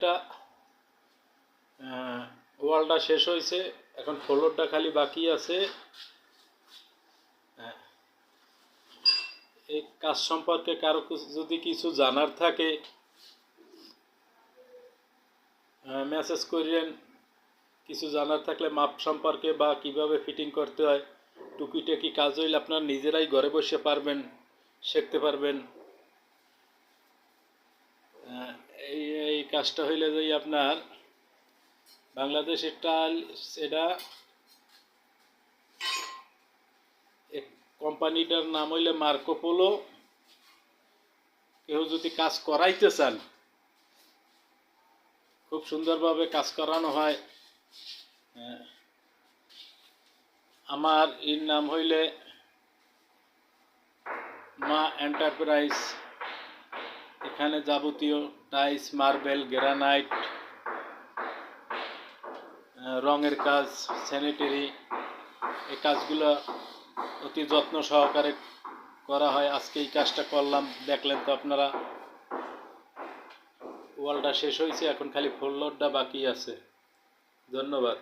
একটা ওয়ালটা শেষ হয়েছে, এখন ফ্লোরটা খালি বাকি আছে। এই কাজ সম্পর্কে কারও যদি কিছু জানার থাকে মেসেজ করিলেন কিছু জানার থাকলে মাপ সম্পর্কে বা কীভাবে ফিটিং করতে হয়, টুকিটাকি কাজ হইলে আপনার নিজেরাই ঘরে বসে পারবেন, শিখতে পারবেন আহ, এই এই কাজটা হইলে যাই আপনার বাংলাদেশের টাল সেটা কোম্পানিটার নাম হইলে মার্কোপোলো কেউ যদি কাজ করাইতে চান, খুব সুন্দরভাবে কাজ করানো হয়। আমার এর নাম হইলে মা এন্টারপ্রাইজ এখানে যাবতীয় টাইস মার্বেল, গ্রানাইট রঙের কাজ স্যানিটারি এই কাজগুলো অতি যত্ন সহকারে করা হয়। আজকে এই কাজটা করলাম, দেখলেন তো আপনারা। ওয়ালটা শেষ হয়েছে, এখন খালি ফ্লোরটা বাকি আছে। ধন্যবাদ।